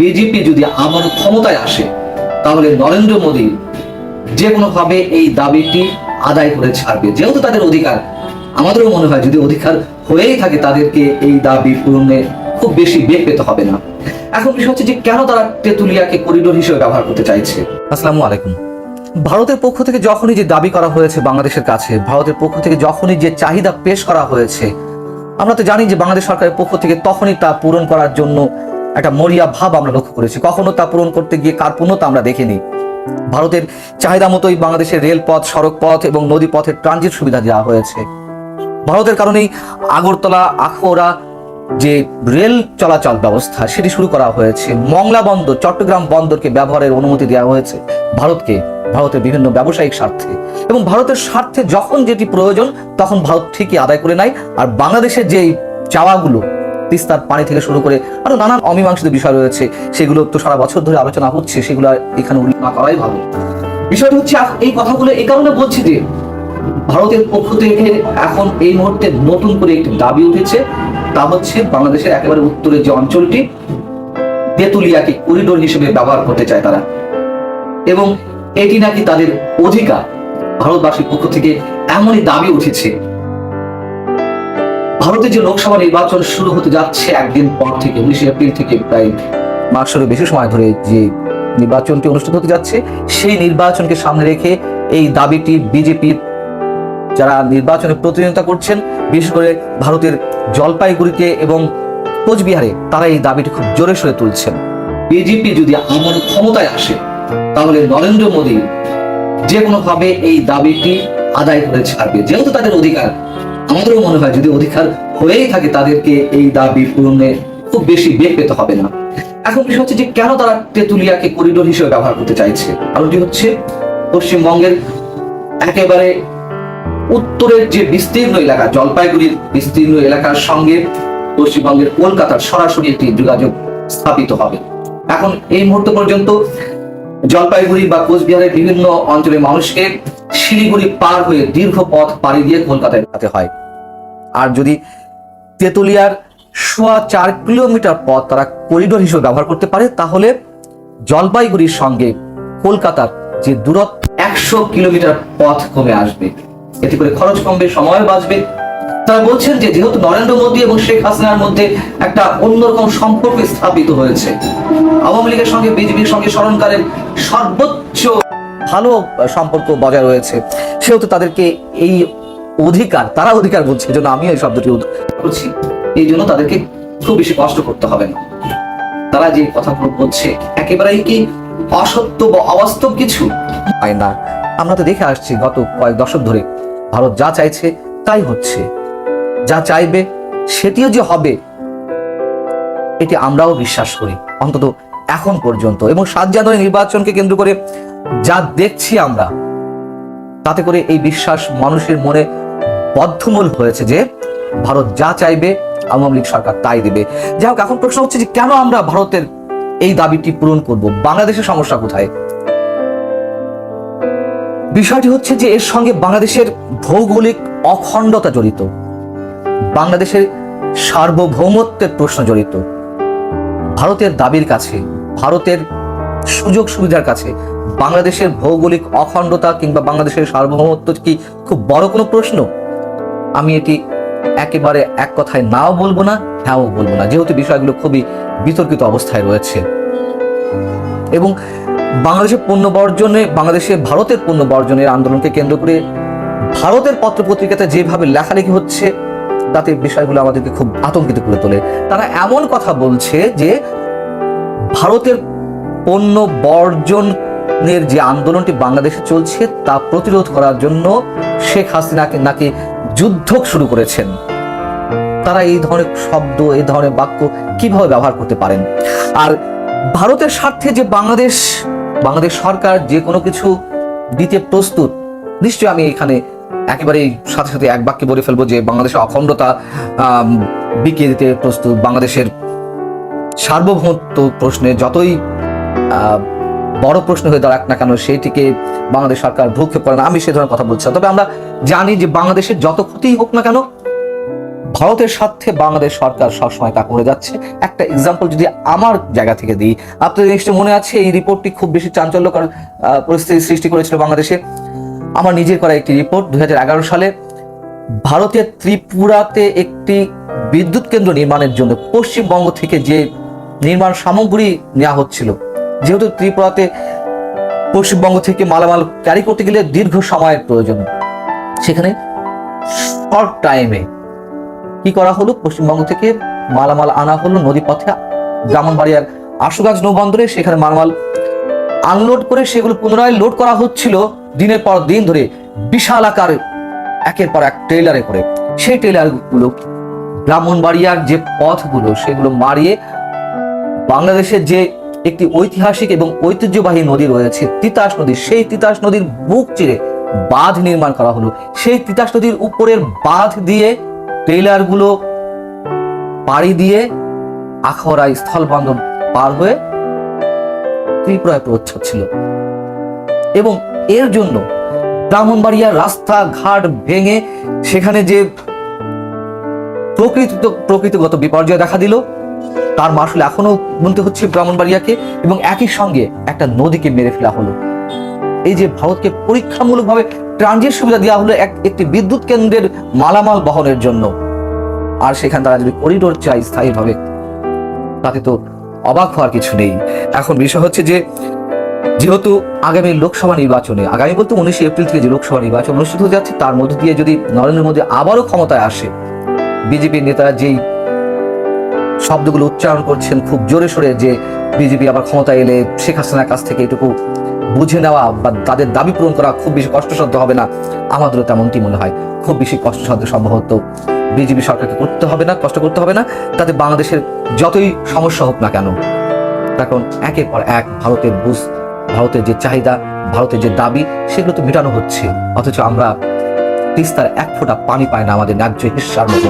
BJP যদি আবার ক্ষমতায় আসে, তাহলে নরেন্দ্র মোদী যে কোনোভাবে এই দাবিটি আদায় করে ছাড়বে। যেহেতু তাদের অধিকার, আমাদেরও মনে হয় যদি অধিকার হয়েই থাকে, তাদেরকে এই দাবি পূরণে খুব বেশি বেগ পেতে হবে না। এখন বিষয় হচ্ছে যে কেন তারা তেতুলিয়াকে করিডোর হিসেবে ব্যবহার করতে চাইছে? আসসালামু আলাইকুম। ভারতের পক্ষ থেকে যখনই যে দাবি করা হয়েছে বাংলাদেশের কাছে, ভারতের পক্ষ থেকে যখনই যে চাহিদা পেশ করা হয়েছে, আমরা তো জানি যে বাংলাদেশ সরকারের পক্ষ থেকে তখনই তা পূরণ করার জন্য একটা মরিয়া ভাব আমরা লক্ষ্য করেছি। কখনো তা পূরণ করতে গিয়ে কার্পণ্যতা আমরা দেখিনি। ভারতের চাহিদা মতোই বাংলাদেশের রেলপথ সড়ক পথ এবং নদী পথের ট্রানজিট সুবিধা দেওয়া হয়েছে। ভারতের কারণেই আগরতলা আখোরা যে রেল চলাচল ব্যবস্থা, সেটি শুরু করা হয়েছে। মংলা বন্দর, চট্টগ্রাম বন্দরকে ব্যবহারের অনুমতি দেওয়া হয়েছে ভারতকে, ভারতের বিভিন্ন ব্যবসায়িক স্বার্থে। এবং ভারতের স্বার্থে যখন যেটি প্রয়োজন, তখন ভারত ঠিকই আদায় করে নেয়। আর বাংলাদেশের যে চাওয়াগুলো তিস্তার পানি থেকে শুরু করে আরও নানান অমীমাংসিত বিষয় রয়েছে। সেগুলো তো সারা বছর ধরে আলোচনা হচ্ছে, সেগুলো এখানে উল্লেখ না করাই ভালো। বিষয়টা হচ্ছে এই কথাগুলো এই কারণে বলছি যে, ভারতের পক্ষ থেকে এখন এই মুহূর্তে নতুন করে একটি দাবি উঠেছে। তা হচ্ছে, বাংলাদেশের একেবারে উত্তরের যে অঞ্চলটি, তেতুলিয়াকে করিডোর হিসেবে ব্যবহার করতে চায় তারা। এবং এটি নাকি তাদের অধিকার। ভারতবাসীর পক্ষ থেকে এমনই দাবি উঠেছে ভারতের যে লোকসভা নির্বাচন শুরু হতে যাচ্ছে একদিন পর থেকে, উনিশে এপ্রিল থেকে প্রায় মাসেরও বেশি সময় ধরে যে নির্বাচনটি অনুষ্ঠিত হতে যাচ্ছে, সেই নির্বাচনকে সামনে রেখে এই দাবিটি বিজেপির যারা নির্বাচনে প্রতিদ্বন্দ্বিতা করছেন, বিশেষ করে ভারতের জলপাইগুড়িতে এবং কোচবিহারে, তারা এই দাবিটি খুব জোরে সোরে তুলছেন। বিজেপি যদি আবার ক্ষমতায় আসে, তাহলে নরেন্দ্র মোদী যে কোনোভাবে এই দাবিটি আদায় করে ছাড়বে, যেহেতু তাদের অধিকার। আমাদেরও মনে হয় যদি অধিকার হয়েই থাকে, তাদেরকে এই দাবি পূরণে খুব বেশি বেগ পেতে হবে না। এখন বিষয় হচ্ছে যে কেন তারা তেতুলিয়াকে করিডোর হিসেবে ব্যবহার করতে চাইছে? কারণটি হচ্ছে পশ্চিমবঙ্গের একেবারে উত্তরের যে বিস্তীর্ণ এলাকা, জলপাইগুড়ির বিস্তীর্ণ এলাকার সঙ্গে পশ্চিমবঙ্গের কলকাতার সরাসরি একটি যোগাযোগ স্থাপিত হবে। এখন এই মুহূর্ত পর্যন্ত জলপাইগুড়ি বা কোচবিহারের বিভিন্ন অঞ্চলের মানুষকে শিলিগুড়ি পার হয়ে দীর্ঘ পথ পাড়ি দিয়ে কলকাতায় যেতে হয়। আর যদি তেতুলিয়ার সোয়া চার কিলোমিটার পথ তারা করিডোর হিসেবে ব্যবহার করতে পারে, তাহলে জলপাইগুড়ির সঙ্গে কলকাতার যে দূরত্ব, একশো কিলোমিটার পথ কমে আসবে। এতে করে খরচ কমবে, সময় বাঁচবে। তারা বলছেন যে যেহেতু নরেন্দ্র মোদী এবং শেখ হাসিনার মধ্যে একটা অন্যরকম সম্পর্ক স্থাপিত হয়েছে, আওয়ামী লীগের সঙ্গে, বিজেপির সঙ্গে স্মরণকালের সর্বোচ্চ ভালো সম্পর্ক বজায় রয়েছে, সেহেতু তাদেরকে এই অধিকার, তারা অধিকার বলছে জন্য আমিও এই শব্দটি করছি। এই জন্য তাদেরকে খুব বেশি কষ্ট করতে হবে না। তারা যে কথাগুলো বলছে, একেবারেই কি অসত্য বা অবাস্তব কিছু? হয় না। আমরা তো দেখে আসছি, গত কয়েক দশক ধরে ভারত যা চাইছে, তাই হচ্ছে। যা চাইবে, সেটিও যে হবে, এটি আমরাও বিশ্বাস করি, অন্তত এখন পর্যন্ত। এবং সাত জানুয়ারি নির্বাচনকে কেন্দ্র করে যা দেখছি আমরা, তাতে করে এই বিশ্বাস মানুষের মনে বদ্ধমূল হয়েছে যে, ভারত যা চাইবে, আওয়ামী লীগ সরকার তাই দেবে। যাই হোক, এখন প্রশ্ন হচ্ছে যে কেন আমরা ভারতের এই দাবিটি পূরণ করব? বাংলাদেশের সমস্যা কোথায়? বিষয়টি হচ্ছে যে এর সঙ্গে বাংলাদেশের ভৌগোলিক অখণ্ডতা জড়িত। বাংলাদেশের সার্বভৌমত্বের প্রশ্ন জড়িত। ভারতের দাবির কাছে, ভারতের সুযোগ সুবিধার কাছে, বাংলাদেশের ভৌগোলিক অখণ্ডতা কিংবা বাংলাদেশের সার্বভৌমত্ব কি খুব বড় কোনো প্রশ্ন? আমি এটি একেবারে এক কথায় নাও বলব না হ্যাঁও বলব না, যেহেতু বিষয়গুলো খুবই বিতর্কিত অবস্থায় রয়েছে। এবং বাংলাদেশের পণ্য বর্জনে, বাংলাদেশে ভারতের পণ্য বর্জনের আন্দোলনকে কেন্দ্র করে ভারতের পত্রপত্রিকাতে যেভাবে লেখালেখি হচ্ছে তাতে বিষয়গুলো আমাদেরকে খুব আতঙ্কিত করে তোলে। তারা এমন কথা বলছে যে ভারতের পণ্য বর্জনের যে আন্দোলনটি বাংলাদেশে চলছে, তা প্রতিরোধ করার জন্য শেখ হাসিনাকে নাকি যুদ্ধ শুরু করেছেন। তারা এই ধরনের শব্দ, এই ধরনের বাক্য কীভাবে ব্যবহার করতে পারেন? আর ভারতের স্বার্থে যে বাংলাদেশ বাংলাদেশ সরকার যে কোনো কিছু দিতে প্রস্তুত, নিশ্চয়ই আমি এখানে একেবারে সাথে সাথে এক বাক্যে বলে ফেলব যে বাংলাদেশের অখণ্ডতা বিকিয়ে দিতে প্রস্তুত। বাংলাদেশের সার্বভৌমত্ব প্রশ্নে যতই বড় প্রশ্ন হয়ে দাঁড়াক না কেন সেইটিকে বাংলাদেশ সরকার ভ্রুক্ষেপ করে না। আমি সে ধরনের কথা বলছি তবে আমরা জানি যে বাংলাদেশের যত ক্ষতি হোক না কেন, ভারতের স্বার্থে বাংলাদেশ সরকার সবসময় তা করে যাচ্ছে। একটা এক্সাম্পল যদি আমার জায়গা থেকে দিই, আপনাদের নিশ্চয় মনে আছে এই রিপোর্টটি খুব বেশি চাঞ্চল্যকর পরিস্থিতি সৃষ্টি করেছিল বাংলাদেশে। আমার নিজের করা একটি রিপোর্ট দুই সালে ভারতের ত্রিপুরাতে একটি বিদ্যুৎ কেন্দ্র নির্মাণের জন্য পশ্চিমবঙ্গ থেকে যে নির্মাণ সামগ্রী নেওয়া হচ্ছিল, যেহেতু ত্রিপুরাতে পশ্চিমবঙ্গ থেকে মালামাল ক্যারি করতে গেলে দীর্ঘ সময়ের প্রয়োজন। সেখানে শর্ট টাইমে কি করা হলো? পশ্চিমবঙ্গ থেকে মালামাল আনা হলো নদীপথে, ব্রাহ্মণবাড়িয়ার আশুগঞ্জ নৌবন্দরে সেখানে মালামাল আনলোড করে সেগুলো পুনরায় লোড করা হচ্ছিল দিনের পর দিন ধরে। বিশাল আকার, একের পর এক ট্রেলারে করে। সেই ট্রেলারগুলো ব্রাহ্মণবাড়িয়ার যে পথগুলো, সেগুলো মারিয়ে বাংলাদেশের যে একটি ঐতিহাসিক এবং ঐতিহ্যবাহী নদী রয়েছে, তিতাস নদী, সেই তিতাস নদীর বুক চিরে বাঁধ নির্মাণ করা হলো। সেই তিতাস নদীর উপরের বাঁধ দিয়ে ট্রেলারগুলো পাড়ি দিয়ে আখড়া স্থলবন্দর পার হয়ে ত্রিপুরায় প্রচ্ছদ ছিল। এবং এর জন্য ব্রাহ্মণবাড়িয়ার রাস্তা ঘাট ভেঙে সেখানে যে প্রকৃত প্রকৃতিগত বিপর্যয় দেখা দিল, তার মাসুল এখনও গুনতে হচ্ছে ব্রাহ্মণবাড়িয়াকে এবং একই সঙ্গে একটা নদীকে মেরে ফেলা হলো। এই যে ভারতকে পরীক্ষামূলকভাবে ট্রানজিট সুবিধা দেওয়া হলো এক, একটি বিদ্যুৎ কেন্দ্রের মালামাল বহনের জন্য। আর সেখানে তারা যদি করিডোর চাই স্থায়ীভাবে, তাতে তো অবাক হওয়ার কিছু নেই। এখন বিষয় হচ্ছে যে, যেহেতু আগামী লোকসভা নির্বাচনে, আগামী বলতে উনিশে এপ্রিল থেকে যে লোকসভা নির্বাচন অনুষ্ঠিত হতে যাচ্ছে, তার মধ্য দিয়ে যদি নরেন্দ্র মোদী আবারও ক্ষমতায় আসে, বিজেপির নেতারা যেই শব্দগুলো উচ্চারণ করছেন খুব জোরে সোরে যে বিজেপি আবার ক্ষমতায় এলে শেখ হাসিনার কাছ থেকে এটুকু বুঝে নেওয়া বা তাদের দাবি পূরণ করা খুব বেশি কষ্টসাধ্য হবে না। আমাদেরও তেমনটি মনে হয়, খুব বেশি কষ্টসাধ্য সম্ভবত বিজেপি সরকারকে করতে হবে না, কষ্ট করতে হবে না, তাতে বাংলাদেশের যতই সমস্যা হোক না কেন, এখন একের পর এক ভারতের বুঝ, ভারতের যে চাহিদা, ভারতের যে দাবি, সেগুলো তো মেটানো হচ্ছে। অথচ আমরা তিস্তার এক ফোঁটা পানি পায় না আমাদের ন্যায্য হিসার মতো।